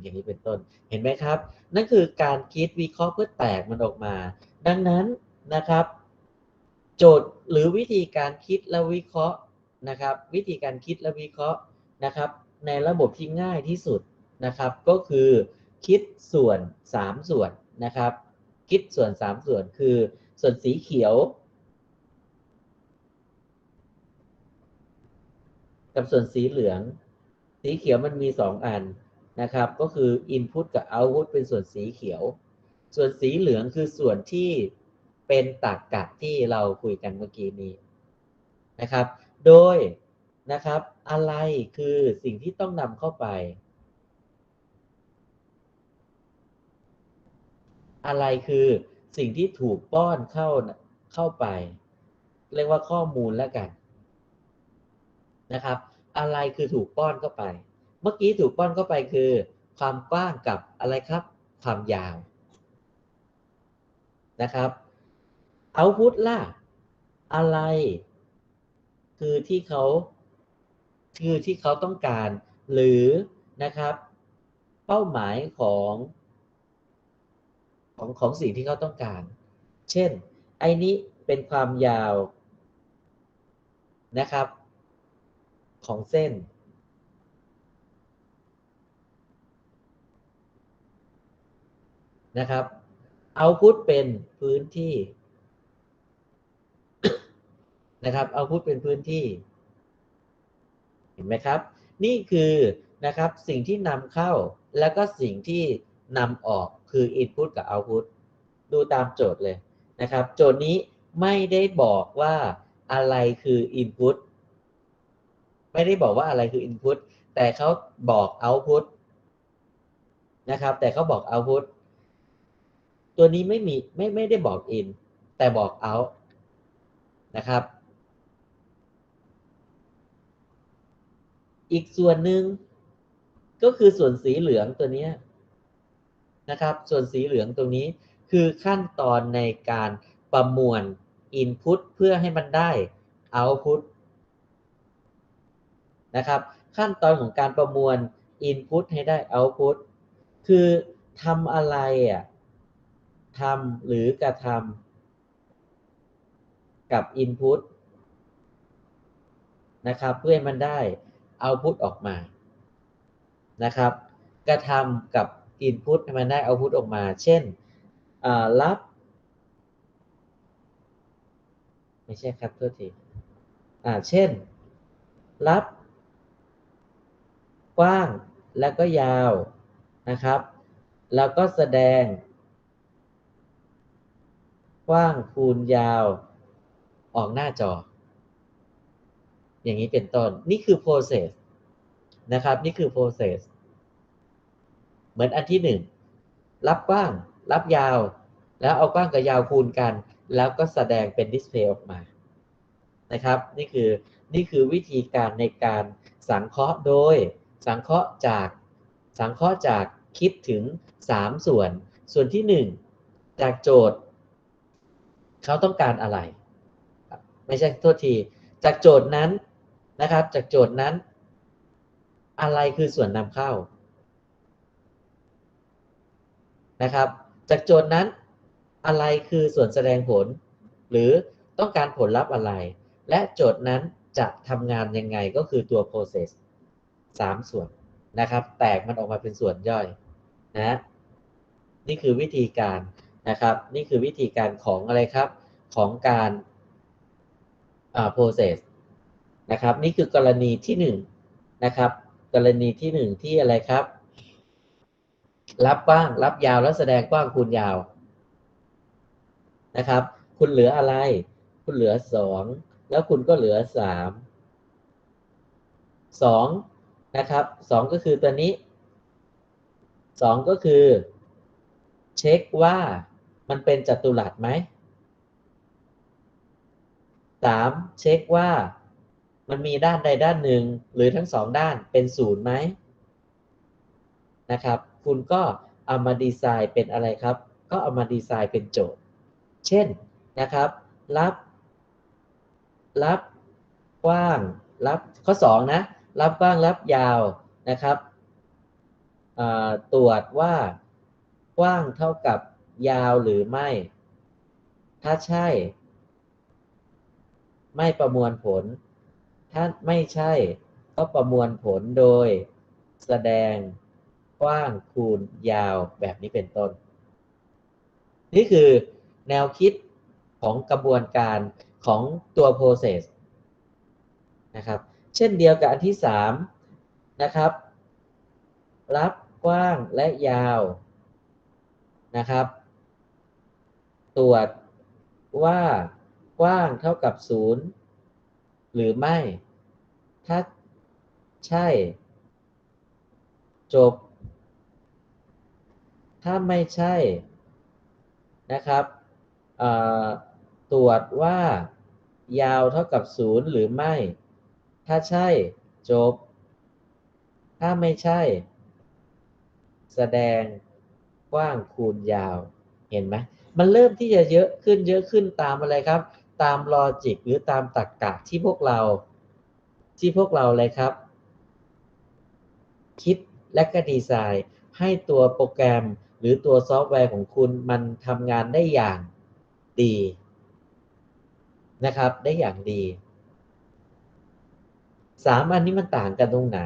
อย่างนี้เป็นต้น เห็นไหมครับ นั่นคือการคิดวิเคราะห์เพื่อแตกมันออกมา ดังนั้นนะครับ โจทย์หรือวิธีการคิดและวิเคราะห์นะครับ วิธีการคิดและวิเคราะห์นะครับ ในระบบที่ง่ายที่สุดนะครับ ก็คือคิดส่วน 3 ส่วนนะครับ คิดส่วน 3 ส่วนคือ ส่วนสีเขียว กับส่วนสีเหลือง สีเขียวมันมี 2 อัน นะครับ ก็คือ Input กับ Output เป็นส่วนสีเขียว ส่วนสีเหลืองคือส่วนที่เป็นตรรกกะที่เราคุยกันเมื่อกี้นี้นะครับ โดยนะครับอะไรคือสิ่งที่ต้องนำเข้าไป อะไรคือสิ่งที่ถูกป้อนเข้าเข้าไป เรียกว่าข้อมูลแล้วกันนะครับ อะไรคือถูกป้อนเข้าไป เมื่อกี้ถูกป้อนเข้าไปคือ ความกว้างกับอะไรครับ ความยาวนะครับเอาพุทล่ะ อะไร คือที่เขาคือที่เขาต้องการ หรือนะครับ เป้าหมายของ ของของสิ่งที่เขาต้องการ เช่น ไอ้นี้เป็นความยาวนะครับ ของเส้น นะครับเอาพุทเป็นพื้นที่นะครับเอาพุทเป็นพื้นที่ เห็นไหมครับ นี่คือนะครับสิ่งที่นำเข้าแล้วก็สิ่งที่นำออกคือ Input กับ Output ดูตามโจทย์เลยนะครับ โจทย์นี้ไม่ได้บอกว่าอะไรคือ Input ไม่ได้บอกว่าอะไรคือ Input แต่เขาบอก Output นะครับ แต่เขาบอก Output ตัวนี้ไม่มีไม่ไม่ได้บอก in แต่บอก out นะครับ อีกส่วนหนึ่งก็คือส่วนสีเหลืองตัวนี้นะครับ ส่วนสีเหลืองตรงนี้คือขั้นตอนในการประมวล Input เพื่อให้มันได้ Output นะครับ ขั้นตอนของการประมวล Input ให้ได้ Output คือทำอะไรอะ ทำหรือกระทำกับ Input นะครับ เพื่อให้มันได้เอาพุตออกมานะครับ กระทำกับ Input ให้มันได้เอาพุตออกมา เช่นรับ ไม่ใช่ครับโทษทีอ่าเช่น รับ กว้างแล้วก็ยาวนะครับ แล้วก็แสดง กว้างคูณยาว ออกหน้าจอ อย่างนี้เป็นต้น นี่คือ process นะครับ นี่คือ process เหมือนอันที่หนึ่งรับกว้าง รับยาว แล้วเอากว้างกับยาวคูณกัน แล้วก็แสดงเป็นดิสเพย์ออกมานะครับ นี่คือนี่คือวิธีการในการสังเคราะห์โดย สังเคราะห์จากสังเคราะห์จากคิดถึง 3 ส่วน ส่วนที่ 1 จากโจทย์ เขาต้องการอะไรไม่ใช่โทษที จากโจทย์นั้นนะครับ จากโจทย์นั้น อะไรคือส่วนนำเข้านะครับ จากโจทย์นั้นอะไรคือส่วนแสดงผล หรือต้องการผลลัพธ์อะไร และโจทย์นั้นจะทำงานยังไงก็คือตัว process 3 ส่วนนะครับ แตกมันออกมาเป็นส่วนย่อยนะ นี่คือวิธีการ นะครับ นี่คือวิธีการของอะไรครับ ของการอ่า process นะครับ นี่คือกรณีที่หนึ่งนะครับ กรณีที่หนึ่งที่อะไรครับ รับกว้าง รับยาวแล้วแสดงกว้างคูณยาวนะครับ คุณเหลืออะไร คุณเหลือสองแล้วคุณก็เหลือสามสองนะครับสองก็คือตัวนี้สองก็คือ เช็คว่า มันเป็นจัตุรัสไหมสามเช็คว่ามันมีด้านใดด้านหนึ่งหรือทั้งสองด้านเป็นศูนย์ไหมนะครับ คุณก็เอามาดีไซน์เป็นอะไรครับ ก็เอามาดีไซน์เป็นโจทย์ เช่นนะครับ รับ รับกว้าง รับข้อ2นะรับกว้างรับยาวนะครับตรวจว่ากว้างเท่ากับ ยาวหรือไม่ ถ้าใช่ ไม่ประมวลผล ถ้าไม่ใช่ ก็ประมวลผลโดยแสดงกว้างคูณยาวแบบนี้เป็นต้น นี่คือแนวคิดของกระบวนการของตัว process นะครับ เช่นเดียวกับอันที่ 3 นะครับ รับกว้างและยาวนะครับ ตรวจว่ากว้างเท่ากับ0หรือไม่ ถ้าใช่ จบ ถ้าไม่ใช่นะครับตรวจว่ายาวเท่ากับ0หรือไม่ ถ้าใช่จบ ถ้าไม่ใช่ แสดงกว้างคูณยาว เห็นไหม มันเริ่มที่จะเยอะขึ้นเยอะขึ้นตามอะไรครับ ตามลอจิกหรือตามตรรกกะที่พวกเรา ที่พวกเราเลยครับ คิดและก็ดีไซน์ ให้ตัวโปรแกรมหรือตัวซอฟต์แวร์ของคุณมันทำงานได้อย่างดีนะครับ ได้อย่างดีสามอันนี้มันต่างกันตรงไหน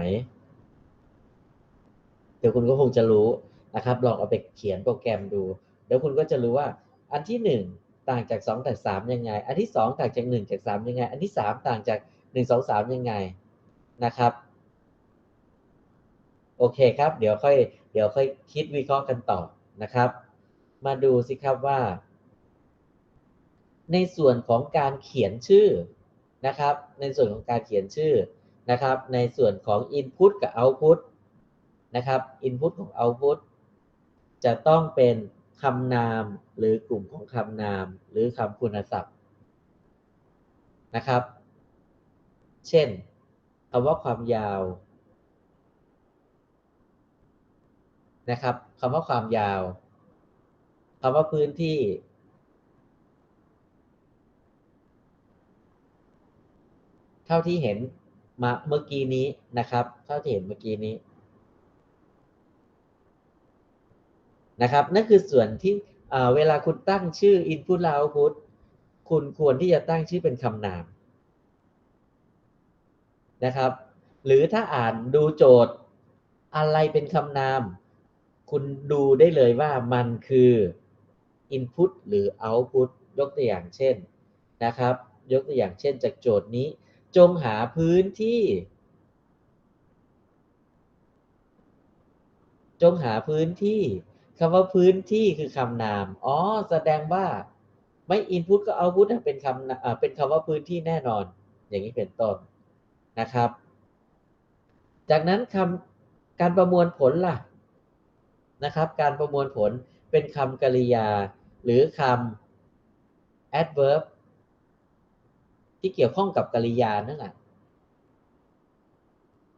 เดี๋ยวคุณก็คงจะรู้นะครับ ลองเอาไปเขียนโปรแกรมดู เดี๋ยวคุณก็จะรู้ว่า อันที่หนึ่งต่างจากสองจากสามยังไง อันที่สองต่างจากหนึ่งจากสามยังไง อันที่สามต่างจากหนึ่งสองสามยังไงนะครับ โอเคครับ เดี๋ยวค่อยเดี๋ยวค่อยคิดวิเคราะห์กันต่อนะครับ มาดูสิครับว่า ในส่วนของการเขียนชื่อนะครับ ในส่วนของการเขียนชื่อนะครับ ในส่วนของ Input กับ Output นะครับ Input ของ Output จะต้องเป็น คำนามหรือกลุ่มของคำนามหรือคำคุณศัพท์นะครับ เช่นคำว่าความยาวนะครับคำว่าความยาวคำว่าพื้นที่เท่าที่เห็นมาเมื่อกี้นี้นะครับ เท่าที่เห็นเมื่อกี้นี้ นะครับนั่นคือส่วนที่เวลาคุณตั้งชื่อ input และ output คุณควรที่จะตั้งชื่อเป็นคำนามนะครับ หรือถ้าอ่านดูโจทย์อะไรเป็นคำนาม คุณดูได้เลยว่ามันคือ input หรือ output ยกตัวอย่างเช่นนะครับ ยกตัวอย่างเช่นจากโจทย์นี้ จงหาพื้นที่ จงหาพื้นที่ คำว่าพื้นที่คือคำนาม อ๋อ แสดงว่าไม่ input ก็ output เป็นคำเป็นคำว่าพื้นที่แน่นอน อย่างนี้เป็นต้นนะครับ จากนั้นคำการประมวลผลล่ะนะครับ การประมวลผลเป็นคำกริยา หรือคำ adverb ที่เกี่ยวข้องกับกริยานั่นแหละ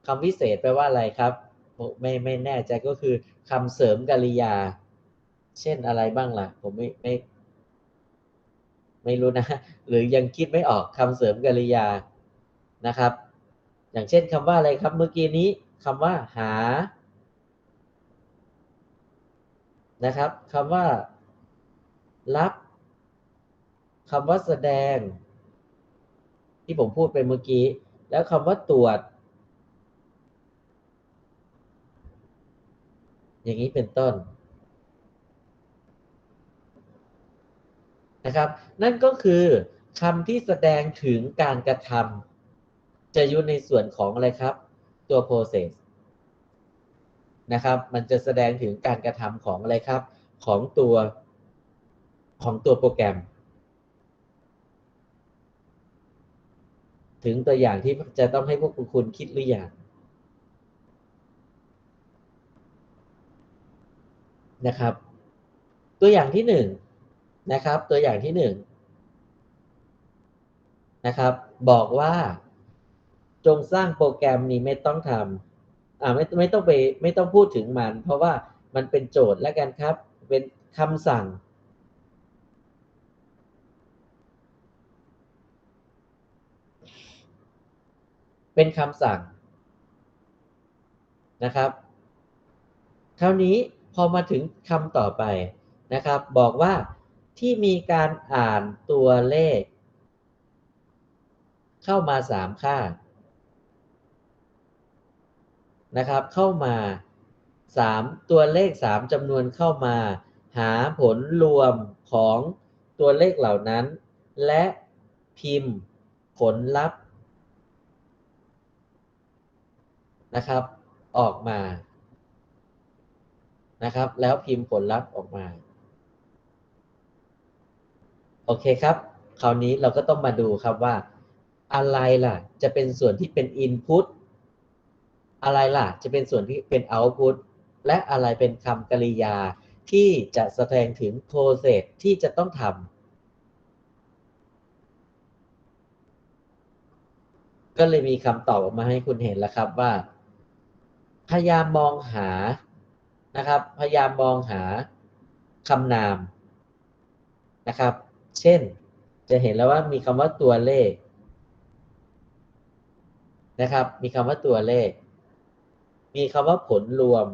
คำวิเศษแปลว่าอะไรครับ ไม่ไม่แน่ใจก็คือคำเสริมกริยา เช่นอะไรบ้างล่ะ ผมไม่ไม่ ไม่รู้นะ หรือยังคิดไม่ออกคำเสริมกริยานะครับ อย่างเช่นคำว่าอะไรครับเมื่อกี้นี้คำว่าหา นะครับคำว่ารับคำว่าแสดง ที่ผมพูดไปเมื่อกี้ แล้วคำว่าตรวจ อย่างนี้เป็นต้นนะครับ นั่นก็คือคำที่แสดงถึงการกระทำจะอยู่ในส่วนของอะไรครับ ตัว process นะครับ มันจะแสดงถึงการกระทำของอะไรครับ ของตัวของตัวโปรแกรม ถึงตัวอย่างที่จะต้องให้พวกคุณคิดหรืออยัง นะครับ ตัวอย่างที่หนึ่งนะครับ ตัวอย่างที่หนึ่งนะครับ บอกว่า จงสร้างโปรแกรมนี้ไม่ต้องทำอ่าไม่ไม่ต้องไปไม่ต้องพูดถึงมัน เพราะว่ามันเป็นโจทย์แล้วกันครับ เป็นคำสั่งเป็นคำสั่งนะครับ คราวนี้ พอมาถึงคำต่อไปนะครับ บอกว่าที่มีการอ่านตัวเลข เข้ามาสามค่านะครับ เข้ามาสามตัวเลขสามจำนวนเข้ามา หาผลรวมของตัวเลขเหล่านั้น และพิมพ์ผลลัพธ์นะครับ ออกมา นะครับ แล้วพิมพ์ผลลัพธ์ออกมา โอเคครับ คราวนี้เราก็ต้องมาดูครับว่า อะไรล่ะ จะเป็นส่วนที่เป็น Input อะไรล่ะ จะเป็นส่วนที่เป็น Output และอะไรเป็นคำกริยาที่จะแสดงถึง process ที่จะต้องทำก็เลยมีคำตอบออกมาให้คุณเห็นแล้วครับว่า พยายามมองหา นะครับ พยายามมองหาคำนามนะครับ เช่น จะเห็นแล้วว่ามีคำว่าตัวเลขนะครับ มีคำว่าตัวเลข มีคำว่าผลรวม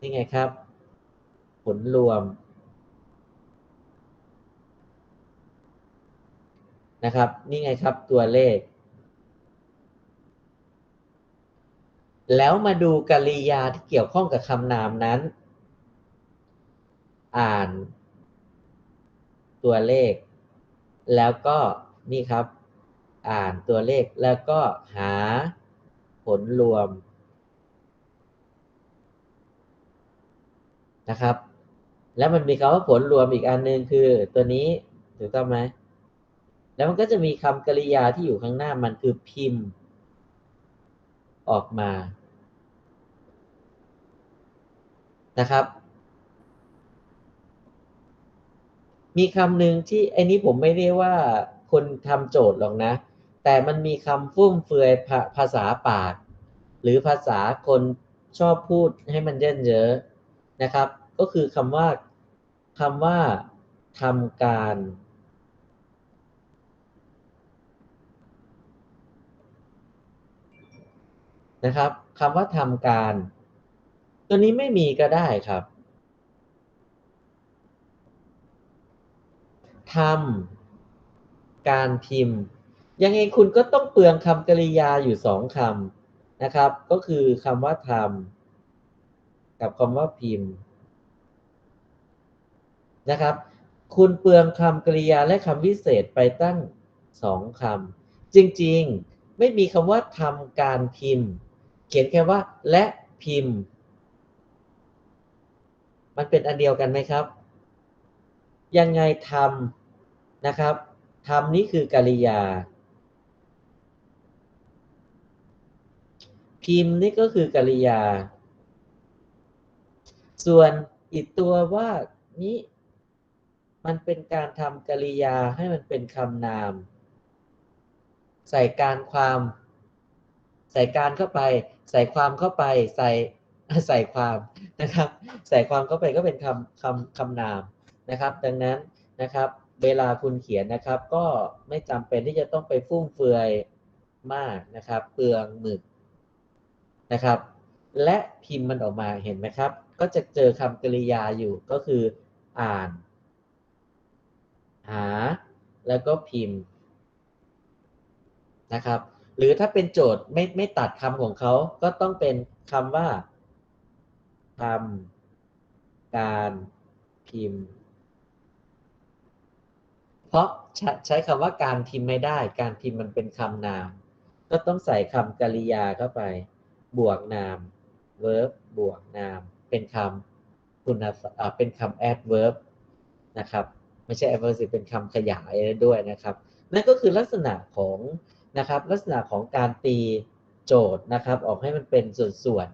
นี่ไงครับ ผลรวมนะครับ นี่ไงครับตัวเลข แล้วมาดูกริยาที่เกี่ยวข้องกับคำนามนั้น อ่านตัวเลข แล้วก็นี่ครับ อ่านตัวเลขแล้วก็หาผลรวมนะครับ แล้วมันมีคำว่าผลรวมอีกอันหนึ่งคือตัวนี้ถูกต้องไหมแล้วมันก็จะมีคำกริยาที่อยู่ข้างหน้ามันคือพิมพ์ ออกมานะครับ มีคำหนึ่งที่ไอ้นี้ผมไม่ได้ว่าคนทำโจทย์หรอกนะ แต่มันมีคำฟุ่มเฟือยภาภาษาปาก หรือภาษาคนชอบพูดให้มันเยินเยอะนะครับ ก็คือคำว่าคำว่าทำการ นะครับคำว่าทำการ ตัวนี้ไม่มีก็ได้ครับทำการพิมพ์ ยังไงคุณก็ต้องเปลืองคำกริยาอยู่สองคำนะครับ ก็คือคำว่าทำกับคำว่าพิมพ์นะครับ คุณเปลืองคำกริยาและคำวิเศษไปตั้งสองคำจริง ๆ ไม่มีคำว่าทำการพิมพ์ เขียนแค่ว่าและพิมพ์ มันเป็นอันเดียวกันไหมครับ ยังไงทำนะครับทำนี้คือกริยา พิมพ์นี่ก็คือกริยา ส่วนอีกตัวว่านี้มันเป็นการทำกริยาให้มันเป็นคำนาม ใส่การความ ใส่การเข้าไป ใส่ความเข้าไปใส่ใส่ความนะครับ ใส่ความเข้าไปก็เป็นคำคำคำนามนะครับ ดังนั้นนะครับ เวลาคุณเขียนนะครับ ก็ไม่จำเป็นที่จะต้องไปฟุ่มเฟือยมากนะครับ เปลืองหมึกนะครับ และพิมพ์มันออกมาเห็นไหมครับ ก็จะเจอคำกริยาอยู่ก็คืออ่าน หา แล้วก็พิมพ์นะครับ หรือถ้าเป็นโจทย์ไม่ไม่ตัดคำของเขาก็ต้องเป็นคำว่าทำการพิมพ์ เพราะใช้ใช้คำว่าการพิมพ์ไม่ได้ การพิมพ์มันเป็นคำนาม ก็ต้องใส่คำกริยาเข้าไป บวกนาม verb บวกนาม เป็นคำคุณเป็นคำ adverb นะครับ ไม่ใช่ adversive เป็นคำขยายด้วยนะครับ นั่นก็คือลักษณะของ นะครับลักษณะของการตีโจทย์นะครับออกให้มันเป็นส่วน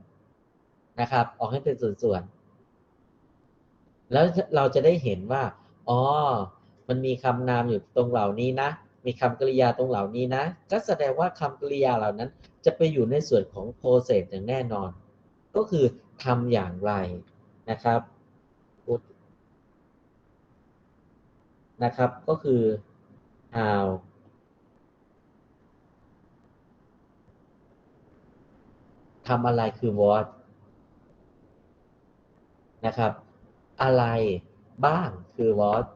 ๆนะครับออกให้เป็นส่วนๆแล้วเราจะได้เห็นว่าอ๋อมันมีคำนามอยู่ตรงเหล่านี้นะ มีคำกริยาตรงเหล่านี้นะ ก็แสดงว่าคำกริยาเหล่านั้น จะไปอยู่ในส่วนของ process อย่างแน่นอน ก็คือทำอย่างไรนะครับนะครับ ก็คือ how ทำอะไรคือ what นะครับ อะไรบ้างคือ what